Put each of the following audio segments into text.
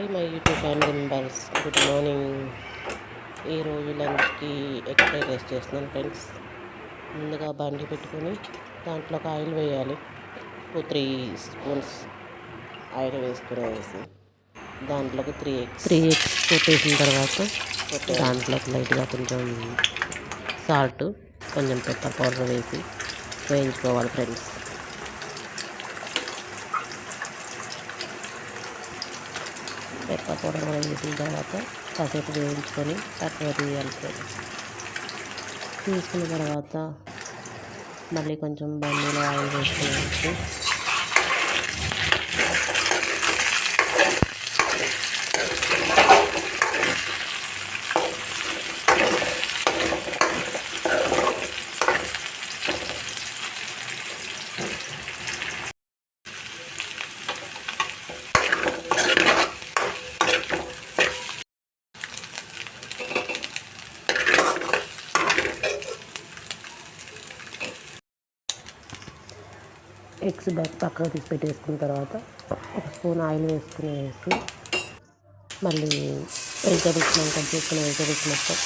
Hi my YouTube family members. Good morning. ఈ రోజు లంచ్కి ఫ్రైడ్ రైస్ చేస్తున్నాను ఫ్రెండ్స్. ముందుగా బండి పెట్టుకొని దాంట్లో ఒక ఆయిల్ వేయాలి. టూ త్రీ స్పూన్స్ ఆయిల్ వేసుకునేసి దాంట్లోకి త్రీ ఎగ్స్ త్రీ ఎగ్స్ కొట్టేసిన తర్వాత దాంట్లోకి లైట్గా కొంచెం సాల్ట్ కొంచెం పెప్పర్ పౌడర్ వేసి వేయించుకోవాలి ఫ్రెండ్స్. పెప్పర్ కూడా వేసిన తర్వాత కాసేపు వేయించుకొని తక్కువ తీయాలి తీసుకున్న తర్వాత మళ్ళీ కొంచెం బండిలో ఆయిల్ వేసుకుని ఎగ్స్ బ్యాక్ పక్కకు తీసి పెట్టేసుకున్న తర్వాత ఒక స్పూన్ ఆయిల్ వేసుకుని వేసి మళ్ళీ వెజిటబుల్స్ మనం కట్ చేసుకున్న వెజిటబుల్స్ మొత్తం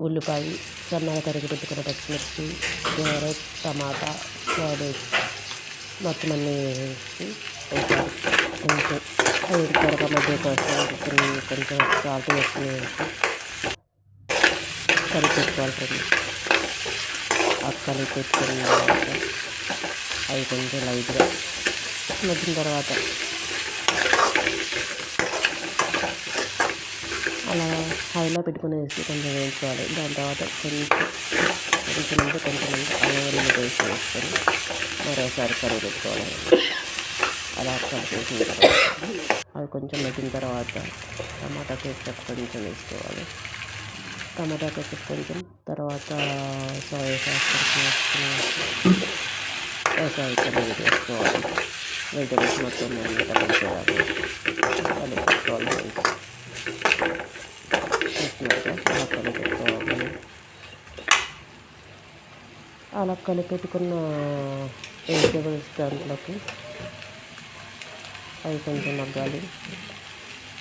ఉల్లిపాయ సన్నగా తరిగి పెట్టుకున్న పచ్చిమిర్చి క్యారెట్ టమాటా క్యాబేజ్ మొత్తం అన్నీ వేసి కొంచెం ఐదు త్వరగా మధ్య కొంచెం కొంచెం సాల్ట్ వేసుకుని వేసి కలిపి పెట్టుకోవాలి ఫ్రెండ్స్. ఆ కలిపి పెట్టుకున్న అవి కొంచెం లైట్గా మగ్గిన తర్వాత. అలా హైలో పెట్టుకుని వేసి కొంచెం వేయించుకోవాలి. దాని తర్వాత కొంచెం కొంచెం అంటే కొంచెం అంటే అల్లం వెల్లుల్లి పేస్ట్ వేసుకొని మరోసారి కరువు పెట్టుకోవాలి. అలా కలిపేసిన తర్వాత అవి కొంచెం పెట్టిన తర్వాత టమాటా కేసెప్ కొంచెం వేసుకోవాలి. టమాటా కేసెప్ కొంచెం తర్వాత సోయా సాస్ వేసుకుని వ్యవసాయ ఇక్కడ వేసుకోవాలి వెజిటబుల్స్ మొత్తం అన్ని కలిపేయాలి కలిపెట్టుకోవాలి చూసినాక అలా కలిపెట్టుకోవాలి అలా కలిపెట్టుకున్న వెజిటబుల్స్ దాంట్లోకి అవి కొంచెం మగ్గాలి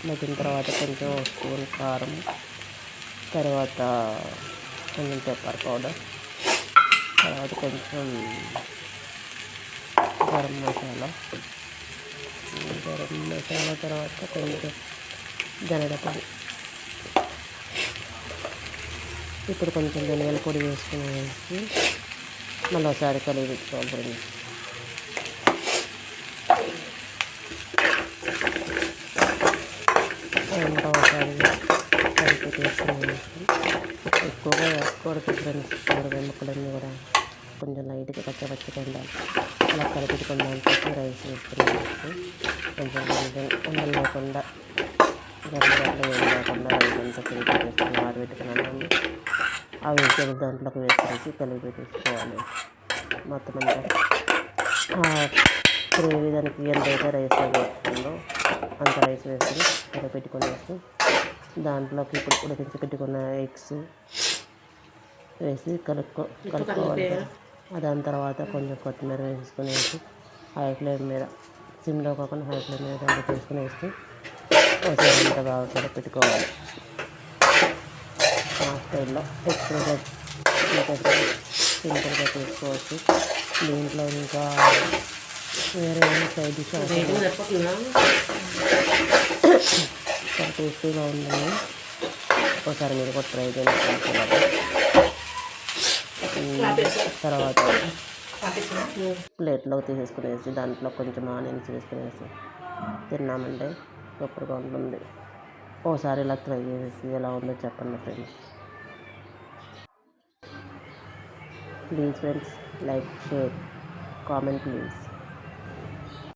మగ్గిన తర్వాత కొంచెం స్పూన్ కారం తర్వాత కొంచెం పెప్పర్ పౌడర్ తర్వాత కొంచెం గరం మసాలా గరం మసాలా తర్వాత కొంచెం ధనియాల ఇప్పుడు కొంచెం ధనియాల పొడి వేసుకుని వేసి మళ్ళీ ఒకసారి కలిగి పెట్టుకోవాలి ఫ్రెండ్స్ ఒకసారి కలిపి తీసుకుని ఎక్కువగా వేసుకోవడం ఫ్రెండ్స్ కూరగాయ ముక్కలన్నీ కూడా. కొంచెం లైట్గా పచ్చపచ్చగా అలా కలిపెట్టుకుందాం చెప్పి రైస్ వేసుకుని కొంచెం కొంచెం ఉండలు లేకుండా గడ్డ ఏం లేకుండా రైస్ అంతా కలిపి ఆ వెజిటేబుల్ దాంట్లోకి వేసుకొని కలిపి పెట్టేసుకోవాలి. మొత్తం అంతా. గ్రేవీ దానికి ఎంతైతే రైస్ వేస్తుందో అంత రైస్ వేసుకుని కలిపెట్టుకొని పెట్టుకునేసి దాంట్లోకి ఇప్పుడు ఉడికించి పెట్టుకున్న ఎగ్స్ వేసి కలుపుకో కలుపుకోవాలి. దాని తర్వాత కొంచెం కొత్తిమీర వేసుకొని వేసి హై ఫ్లేమ్ మీద సిమ్లో కాకుండా హై ఫ్లేమ్ మీద దాంట్లో వేసుకొని వేసి ఒకసారి అంతా బాగా కలుపెట్టుకోవాలి ఆ స్టైల్లో ఎక్కువగా సింపుల్గా తీసుకోవచ్చు దీంట్లో ఇంకా వేరే సైడ్ డిష్ టేస్టీగా ఉందండి. ఒకసారి మీరు కూడా ట్రై చేయండి తర్వాత ప్లేట్లో తీసేసుకునేసి దాంట్లో కొంచెం ఆనియన్స్ వేసుకునేసి తిన్నామంటే సూపర్గా ఉంటుంది. ఓసారి ఇలా ట్రై చేసి ఎలా ఉందో చెప్పండి friends. Please friends like share comment please